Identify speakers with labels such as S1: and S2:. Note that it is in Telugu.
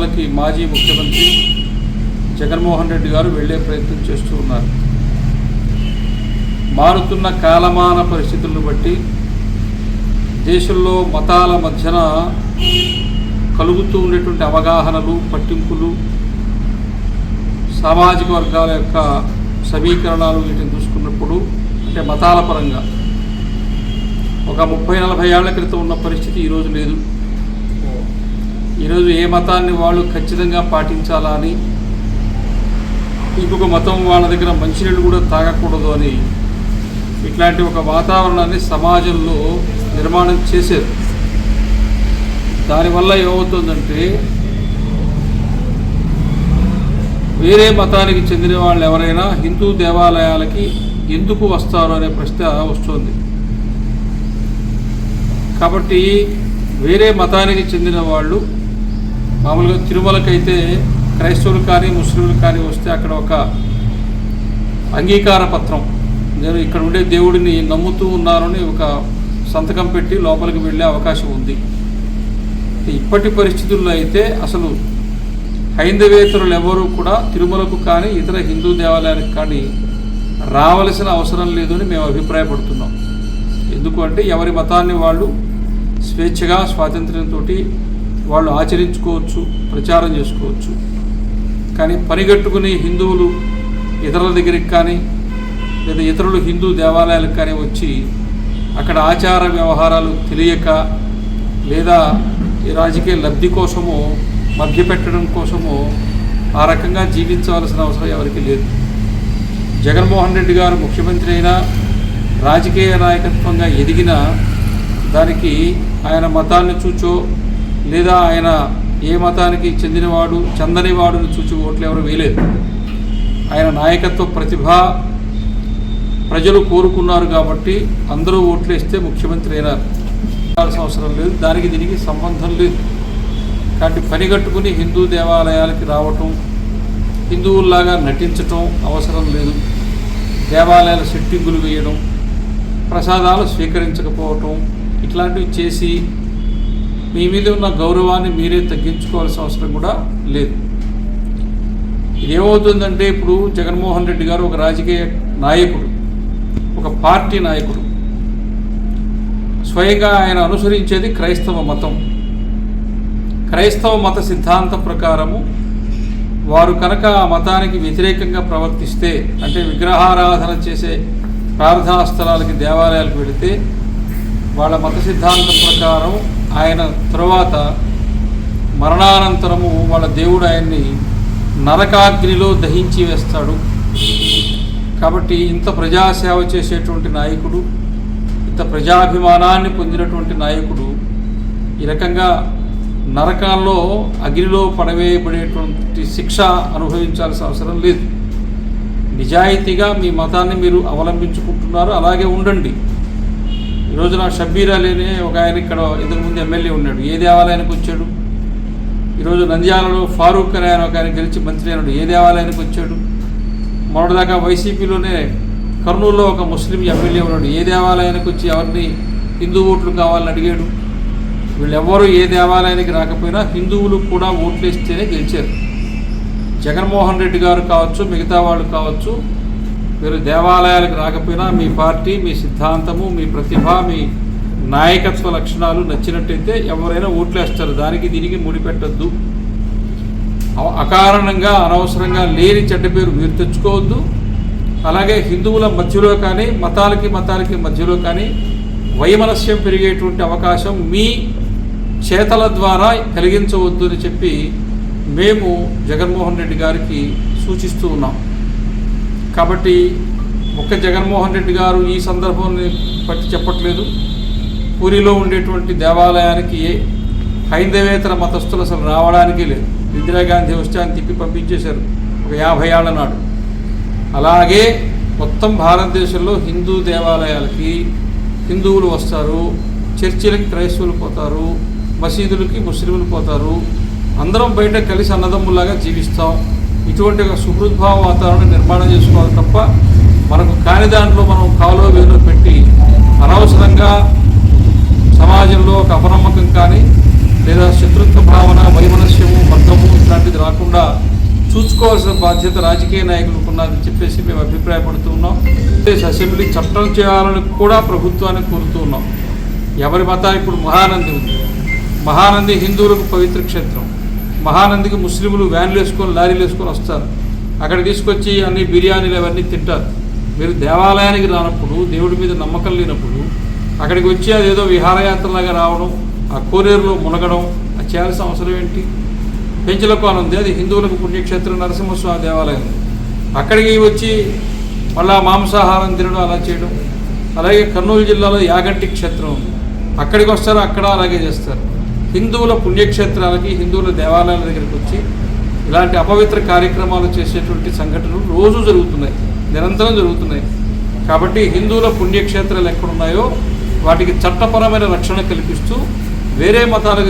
S1: తిరుమలకి మాజీ ముఖ్యమంత్రి జగన్మోహన్ రెడ్డి గారు వెళ్ళే ప్రయత్నం చేస్తూ ఉన్నారు. మారుతున్న కాలమాన పరిస్థితులను బట్టి దేశంలో మతాల మధ్యన కలుగుతూ ఉండేటువంటి అవగాహనలు పట్టింపులు సామాజిక వర్గాల యొక్క సమీకరణాలు వీటిని చూసుకున్నప్పుడు అంటే మతాల పరంగా ఒక ముప్పై నలభై ఏళ్ళ క్రితం ఉన్న పరిస్థితి ఈరోజు లేదు. ఈరోజు ఏ మతాన్ని వాళ్ళు ఖచ్చితంగా పాటించాలా అని ఇంకొక మతం వాళ్ళ దగ్గర మంచినీళ్ళు కూడా తాగకూడదు అని ఇట్లాంటి ఒక వాతావరణాన్ని సమాజంలో నిర్మాణం చేశారు. దానివల్ల ఏమవుతుందంటే వేరే మతానికి చెందిన వాళ్ళు ఎవరైనా హిందూ దేవాలయాలకి ఎందుకు వస్తారు అనే ప్రశ్న వస్తుంది. కాబట్టి వేరే మతానికి చెందిన వాళ్ళు మామూలుగా తిరుమలకైతే క్రైస్తవులు కానీ ముస్లింలు కానీ వస్తే అక్కడ ఒక అంగీకార పత్రం. నేను ఇక్కడ ఉండే దేవుడిని నమ్ముతూ ఉన్నారని ఒక సంతకం పెట్టి లోపలికి వెళ్ళే అవకాశం ఉంది. ఇప్పటి పరిస్థితుల్లో అయితే అసలు హైందవేతరులు ఎవరూ కూడా తిరుమలకు కానీ ఇతర హిందూ దేవాలయానికి కానీ రావలసిన అవసరం లేదని మేము అభిప్రాయపడుతున్నాం. ఎందుకంటే ఎవరి మతాన్ని వాళ్ళు స్వేచ్ఛగా స్వాతంత్ర్యంతో వాళ్ళు ఆచరించుకోవచ్చు ప్రచారం చేసుకోవచ్చు. కానీ పనిగట్టుకుని హిందువులు ఇతరుల దగ్గరికి కానీ లేదా ఇతరులు హిందూ దేవాలయాలకు కానీ వచ్చి అక్కడ ఆచార వ్యవహారాలు తెలియక లేదా ఈ రాజకీయ లబ్ధి కోసము మభ్యపెట్టడం కోసము ఆ రకంగా జీవించవలసిన అవసరం ఎవరికి లేదు. జగన్మోహన్ రెడ్డి గారు ముఖ్యమంత్రి అయినా రాజకీయ నాయకత్వంగా ఎదిగిన దానికి ఆయన మతాన్ని చూచో లేదా ఆయన ఏ మతానికి చెందినవాడు చందనివాడుని చూచి ఓట్లు ఎవరు వేయలేదు. ఆయన నాయకత్వ ప్రతిభ ప్రజలు కోరుకున్నారు కాబట్టి అందరూ ఓట్లేస్తే ముఖ్యమంత్రి అయినారు. అవసరం లేదు. దానికి దీనికి సంబంధం లేదు. కాబట్టి పనిగట్టుకుని హిందూ దేవాలయాలకి రావటం హిందువుల్లాగా నటించటం అవసరం లేదు. దేవాలయాల సెట్టింగులు వేయడం ప్రసాదాలు స్వీకరించకపోవటం ఇట్లాంటివి చేసి మీ మీద ఉన్న గౌరవాన్ని మీరే తగ్గించుకోవాల్సిన అవసరం కూడా లేదు. ఏమవుతుందంటే ఇప్పుడు జగన్మోహన్ రెడ్డి గారు ఒక రాజకీయ నాయకుడు ఒక పార్టీ నాయకుడు. స్వయంగా ఆయన అనుసరించేది క్రైస్తవ మతం. క్రైస్తవ మత సిద్ధాంతం ప్రకారము వారు కనుక ఆ మతానికి వ్యతిరేకంగా ప్రవర్తిస్తే అంటే విగ్రహారాధన చేసే ప్రార్థనా స్థలాలకి దేవాలయాలకు వెళితే వాళ్ళ మత సిద్ధాంతం ప్రకారం ఆయన తరువాత మరణానంతరము వాళ్ళ దేవుడు ఆయన్ని నరకాగ్నిలో దహించి వేస్తాడు. కాబట్టి ఇంత ప్రజాసేవ చేసేటువంటి నాయకుడు ఇంత ప్రజాభిమానాన్ని పొందినటువంటి నాయకుడు ఈ రకంగా నరకాల్లో అగ్నిలో పడవేయబడేటువంటి శిక్ష అనుభవించాల్సిన అవసరం లేదు. నిజాయితీగా మీ మతాన్ని మీరు అవలంబించుకుంటున్నారు అలాగే ఉండండి. ఈరోజు నా షబ్బీర్ అలీనే ఒక ఆయన ఇక్కడ ఇంతకుముందు ఎమ్మెల్యే ఉన్నాడు. ఏ దేవాలయానికి వచ్చాడు? ఈరోజు నంద్యాలలో ఫారూక్ అనే ఆయన ఒక ఆయన గెలిచి మంత్రి అయినాడు. ఏ దేవాలయానికి వచ్చాడు? మొన్నటిదాకా వైసీపీలోనే కర్నూలులో ఒక ముస్లిం ఎమ్మెల్యే ఉన్నాడు. ఏ దేవాలయానికి వచ్చి ఎవరిని హిందూ ఓట్లు కావాలని అడిగాడు? వీళ్ళెవ్వరూ ఏ దేవాలయానికి రాకపోయినా హిందువులు కూడా ఓట్లేస్తేనే గెలిచారు. జగన్మోహన్ రెడ్డి గారు కావచ్చు మిగతా వాళ్ళు కావచ్చు మీరు దేవాలయాలకు రాకపోయినా మీ పార్టీ మీ సిద్ధాంతము మీ ప్రతిభ మీ నాయకత్వ లక్షణాలు నచ్చినట్టయితే ఎవరైనా ఓట్లేస్తారు. దానికి దీనికి ముడిపెట్టద్దు. అకారణంగా అనవసరంగా లేని చెడ్డ పేరు మీరు తెచ్చుకోవద్దు. అలాగే హిందువుల మధ్యలో కానీ మతాలకి మతాలకి మధ్యలో కానీ వైమనస్యం పెరిగేటువంటి అవకాశం మీ చేతల ద్వారా కలిగించవద్దు అని చెప్పి మేము జగన్మోహన్ రెడ్డి గారికి సూచిస్తూ ఉన్నాం. కాబట్టి ఒక్క జగన్మోహన్ రెడ్డి గారు ఈ సందర్భాన్ని బట్టి చెప్పట్లేదు. పూరిలో ఉండేటువంటి దేవాలయానికి ఏ హైందవేతర మతస్థులు అసలు రావడానికి లేదు. ఇందిరాగాంధీ వస్తే అని తిప్పి పంపించేశారు ఒక యాభై ఏళ్ళ నాడు. అలాగే మొత్తం భారతదేశంలో హిందూ దేవాలయాలకి హిందువులు వస్తారు చర్చిలకి క్రైస్తవులు పోతారు మసీదులకి ముస్లింలు పోతారు. అందరం బయట కలిసి అన్నదమ్ములాగా జీవిస్తాం. ఇటువంటి ఒక సుహృద్భావ వాతావరణం నిర్మాణం చేసుకోవాలి తప్ప మనకు కాని దాంట్లో మనం కాలో వేలో పెట్టి అనవసరంగా సమాజంలో ఒక అపనమ్మకం కానీ లేదా శత్రుత్వ భావన వైమనస్యము వర్గము ఇట్లాంటిది రాకుండా చూసుకోవాల్సిన బాధ్యత రాజకీయ నాయకులకు ఉన్నదని చెప్పేసి మేము అభిప్రాయపడుతూ ఉన్నాం. దేశ అసెంబ్లీ చట్టం చేయాలని కూడా ప్రభుత్వాన్ని కోరుతూ ఉన్నాం. ఎవరి మత ఇప్పుడు మహానంది ఉంది. మహానంది హిందువులకు పవిత్ర క్షేత్రం. మహానందికి ముస్లింలు వ్యాన్లు వేసుకొని లారీలు వేసుకొని వస్తారు. అక్కడ తీసుకొచ్చి అన్ని బిర్యానీలు అవన్నీ తింటారు. మీరు దేవాలయానికి రానప్పుడు దేవుడి మీద నమ్మకం లేనప్పుడు అక్కడికి వచ్చి అదేదో విహారయాత్రలాగా రావడం ఆ కోనేరులో మునగడం అది చేయాల్సిన అవసరం ఏంటి? పెంచలకోన ఉంది అది హిందువులకు పుణ్యక్షేత్రం నరసింహస్వామి దేవాలయం. అక్కడికి వచ్చి మళ్ళా మాంసాహారం తినడం అలా చేయడం. అలాగే కర్నూలు జిల్లాలో యాగంటి క్షేత్రం ఉంది. అక్కడికి వస్తారు అక్కడ అలాగే చేస్తారు. హిందువుల పుణ్యక్షేత్రాలకి హిందువుల దేవాలయాల దగ్గరికి వచ్చి ఇలాంటి అపవిత్ర కార్యక్రమాలు చేసేటువంటి సంఘటనలు రోజు జరుగుతున్నాయి నిరంతరం జరుగుతున్నాయి. కాబట్టి హిందువుల పుణ్యక్షేత్రాలు ఎక్కడున్నాయో వాటికి చట్టపరమైన రక్షణ కల్పిస్తూ వేరే మతాలకు